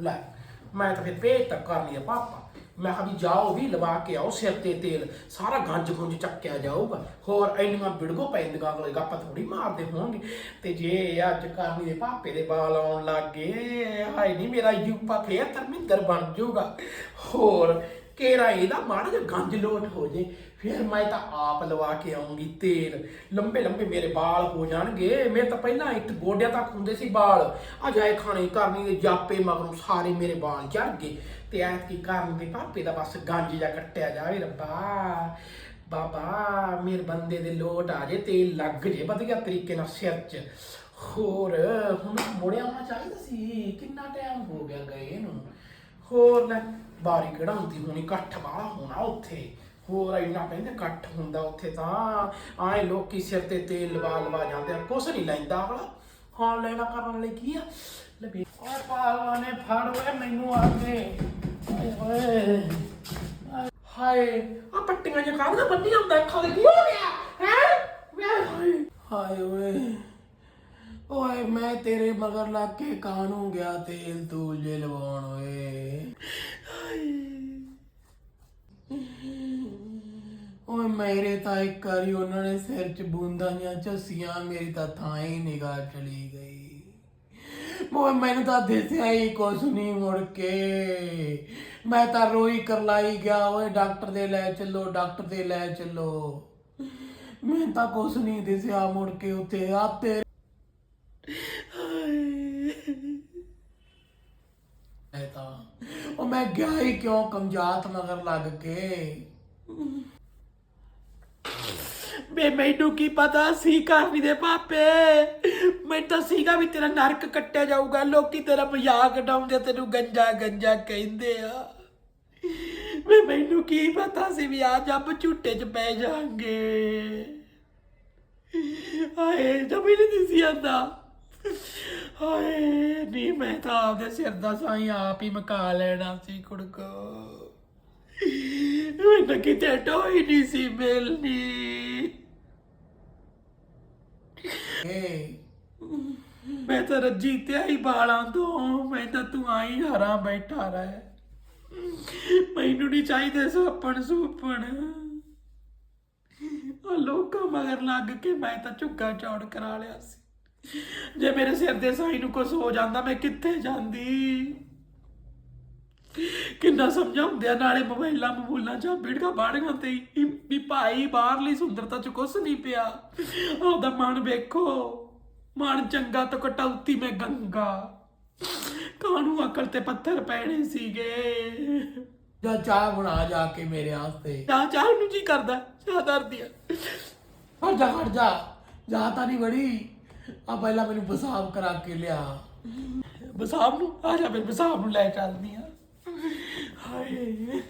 ਲੈ, ਮੈਂ ਤਾਂ ਫਿਰ ਭੇਜ ਤੱਕ ਕਰਨੀ ਆ ਪਾਪਾ। ਮੈਂ ਕਿਹਾ ਵੀ ਜਾਓ ਵੀ, ਲਵਾ ਕੇ ਆਓ ਸਿਰ ਤੇ ਤੇਲ। ਸਾਰਾ ਗੰਜ ਗੁੰਜ ਚੱਕਿਆ ਜਾਊਗਾ। ਹੋਰ ਇੰਨੀਆਂ ਬਿੜਗੋ ਪੈਂਦੀਆਂ ਅਗਲੇ ਗੱਪਾਂ ਥੋੜੀ ਮਾਰਦੇ ਹੋਣਗੇ। ਤੇ ਜੇ ਅੱਜ ਕਰਨੀ ਦੇ ਪਾਪੇ ਦੇ ਬਾਲ ਆਉਣ ਲੱਗ ਗਏ, ਹਾਏ ਨਹੀਂ ਮੇਰਾ ਯੂਪਾ ਫੇਰ ਧਰਮਿੰਦਰ ਬਣ ਜਾਊਗਾ। ਹੋਰ ਕੇਰਾ ਇਹਦਾ ਮਾੜਾ ਜਿਹਾ ਗੰਜ ਲੋਟ ਹੋ ਜੇ, ਫਿਰ ਮੈਂ ਤਾਂ ਆਪ ਲਵਾ ਕੇ ਆਉਂਗੀ ਤੇਲ। ਲੰਬੇ ਲੰਬੇ ਮੇਰੇ ਵਾਲ ਹੋ ਜਾਣਗੇ। ਮੇਰੇ ਤਾਂ ਪਹਿਲਾਂ ਇੱਕ ਗੋਡਿਆਂ ਤੱਕ ਹੁੰਦੇ ਸੀ ਵਾਲ ਆ ਜਾਏ ਖਾਣੇ ਕਰਨੀ ਦੇ ਜਾਪੇ ਮਗਰੋਂ ਸਾਰੇ ਮੇਰੇ ਵਾਲ ਝੜ ਗਏ। ਤੇ ਐਤ ਕੀ ਕਰਨ ਦੇ ਪਾਪੇ ਦਾ ਬਸ ਗੰਜ ਜਾ ਕੱਟਿਆ ਜਾਵੇ, ਰੱਬਾ। ਬਾਬਾ, ਮੇਰੇ ਬੰਦੇ ਦੇ ਲੋਟ ਆ ਜੇ, ਤੇਲ ਲੱਗ ਜੇ ਵਧੀਆ ਤਰੀਕੇ ਨਾਲ ਸਿਰ 'ਚ। ਹੋਰ, ਹੁਣ ਮੁੜਿਆ ਆਉਣਾ ਚਾਹੀਦਾ ਸੀ। ਕਿੰਨਾ ਟਾਈਮ ਹੋ ਗਿਆ ਗਏ ਨੂੰ ਹੋਰ ਲੈ। ਬਾਰੀ ਕਿਹੜਾ ਹੁੰਦੀ ਹੋਣੀ, ਇਕੱਠ ਵਾਲਾ ਹੋਣਾ ਉੱਥੇ। ਹੋਰ ਇੰਨਾ ਕਹਿੰਦੇ ਇਕੱਠ ਹੁੰਦਾ ਉੱਥੇ ਤਾਂ। ਆਏ ਲੋਕੀ ਸਿਰ ਤੇ ਤੇਲ ਲਵਾ ਲਵਾ ਜਾਂਦੇ ਆ, ਕੁਛ ਨਹੀਂ ਲੈਂਦਾ ਅਗਲਾ। ਹਾਂ, ਲੈਣਾ ਕਰਨ ਲਈ ਕੀ ਆ? ਲੈ ਓਏ ਪਾਲਵਾ ਨੇ ਫੜ ਓਏ ਮੈਨੂੰ ਆ ਕੇ ਓਏ। ਹਾਏ ਆ ਪੱਟੀਆਂ ਜਿਹਾ ਕਾਹਦਾ ਬੰਨੀ ਹੁੰਦਾ, ਅੱਖਾਂ ਦੇ ਕੀ ਹੋ ਗਿਆ? ਹੈ? ਹਾਏ। ਓਏ। ਓਏ, ਮੈਂ ਤੇਰੇ ਮਗਰ ਲੱਗ ਕੇ ਕਾਹਨੂੰ ਗਿਆ ਤੇਲ ਤੂਲ ਜੇ ਲਵਾਉਣ ਓਏ ਓਏ ਮੇਰੇ ਤਾਂ ਇੱਕ ਵਾਰੀ ਉਹਨਾਂ ਨੇ ਸਿਰ 'ਚ ਬੂੰਦਾਂ ਜਾਂ ਝੱਸੀਆਂ, ਮੇਰੀ ਤਾਂ ਥਾਂ ਹੀ ਨਿਗਾਹ ਚਲੀ ਗਈ। ਓਏ ਮੈਨੂੰ ਤਾਂ ਦਿਸਿਆ ਹੀ ਕੁਛ ਨਹੀਂ ਮੁੜ ਕੇ। ਮੈਂ ਤਾਂ ਰੋਈ ਕਰਲਾਈ ਗਿਆ, ਓਏ ਡਾਕਟਰ ਦੇ ਲੈ ਚੱਲੋ, ਡਾਕਟਰ ਦੇ ਲੈ ਚੱਲੋ। ਮੈਂ ਤਾਂ ਕੁਛ ਨਹੀਂ ਦਿਸਿਆ ਮੁੜ ਕੇ ਉੱਥੇ ਆ ਤੇ ਮੈਂ ਤਾਂ ਉਹ ਮੈਂ ਗਿਆ ਹੀ ਕਿਉਂ ਕਮਜਾਤ ਮਗਰ ਲੱਗ ਕੇ। ਬੇ ਮੈਨੂੰ ਕੀ ਪਤਾ ਸੀ ਕਰਨੀ ਦੇ ਪਾਪੇ? ਮੈਂ ਤਾਂ ਸੀਗਾ ਵੀ ਤੇਰਾ ਨਰਕ ਕੱਟਿਆ ਜਾਊਗਾ, ਲੋਕੀ ਤੇਰਾ ਮਜ਼ਾਕ ਉਡਾਉਂਦੇ, ਤੈਨੂੰ ਗੰਜਾ ਗੰਜਾ ਕਹਿੰਦੇ ਆ। ਵੇ ਮੈਨੂੰ ਕੀ ਪਤਾ ਸੀ ਵੀ ਆ ਜੱਬ ਝੂਟੇ 'ਚ ਪੈ ਜਾਾਂਗੇ ਹਾਏ, ਜਮੀ ਨਹੀਂ ਸੀ ਆਂਦਾ। ਹਾਏ ਨਹੀਂ ਮੈਂ ਤਾਂ ਆਪਦੇ ਸਿਰ ਦਾ ਸਾਈ ਆਪ ਹੀ ਮਕਾ ਲੈਣਾ ਸੀ ਕੁੜਕੋ। ਮੈਨੂੰ ਕਿਤੇ ਟੋਈ ਨਹੀਂ ਸੀ ਮਿਲਣੀ। ਏ ਮੈਂ ਤਾਂ ਰੱਜੀ ਤੇ ਆਈ ਬਾਲਾਂ ਤੋਂ, ਮੈਂ ਤਾਂ ਤੂੰ ਆਈ ਹਰਾਂ ਬੈਠਾ ਰਹਿ। ਮੈਨੂੰ ਨਹੀਂ ਚਾਹੀਦੇ ਸੁਪਨ ਸੁਪਣ ਆ ਲੋਕਾਂ ਮਗਰ ਲੱਗ ਕੇ ਮੈਂ ਤਾਂ ਝੁੱਗਾ ਚੌੜ ਕਰਾ ਲਿਆ ਸੀ। ਜੇ ਮੇਰੇ ਸਿਰ ਦੇ ਸਾਈ ਨੂੰ ਕੁਝ ਹੋ ਜਾਂਦਾ, ਮੈਂ ਕਿੱਥੇ ਜਾਂਦੀ? ਕਿੰਨਾ ਸਮਝਾਉਂਦੇ ਆ ਨਾਲੇ ਮੋਬਾਈਲਾਂ ਮਬੂਲਾਂ ਜਾਂ ਬਿੜਗਾ ਬਾੜੀਆਂ ਤੇ ਹੀ ਵੀ ਭਾਈ ਬਾਹਰਲੀ ਸੁੰਦਰਤਾ ਚ ਕੁਛ ਨਹੀਂ ਪਿਆ। ਆਪਦਾ ਮਨ ਵੇਖੋ ਮਨ ਚੰਗਾ ਤਾਂ ਕਟੌਤੀ ਮੈਂ ਗੰਗਾ। ਕਾਹਨੂੰ ਅਕਲ ਤੇ ਪੱਥਰ ਪੈਣੇ ਸੀਗੇ? ਜਾ ਚਾਹ ਬਣਾ ਜਾ ਕੇ ਮੇਰੇ ਵਾਸਤੇ। ਚਾਹ ਚਾਹ ਨੂੰ ਜੀ ਕਰਦਾ ਚਾਹ ਦਰਦੀ ਆ। ਹਟ ਜਾ ਹਟ ਜਾ। ਜਾ ਤਾਂ ਨਹੀਂ ਬੜੀ। ਆ ਪਹਿਲਾਂ ਮੈਨੂੰ ਬਸਾਬ ਕਰਾ ਕੇ ਲਿਆ। ਬਸਾਬ ਨੂੰ? ਆ ਜਾ ਮੈਂ ਬਸਾਬ ਨੂੰ ਲੈ ਚੱਲਦੀ ਆ। ਹਾਏ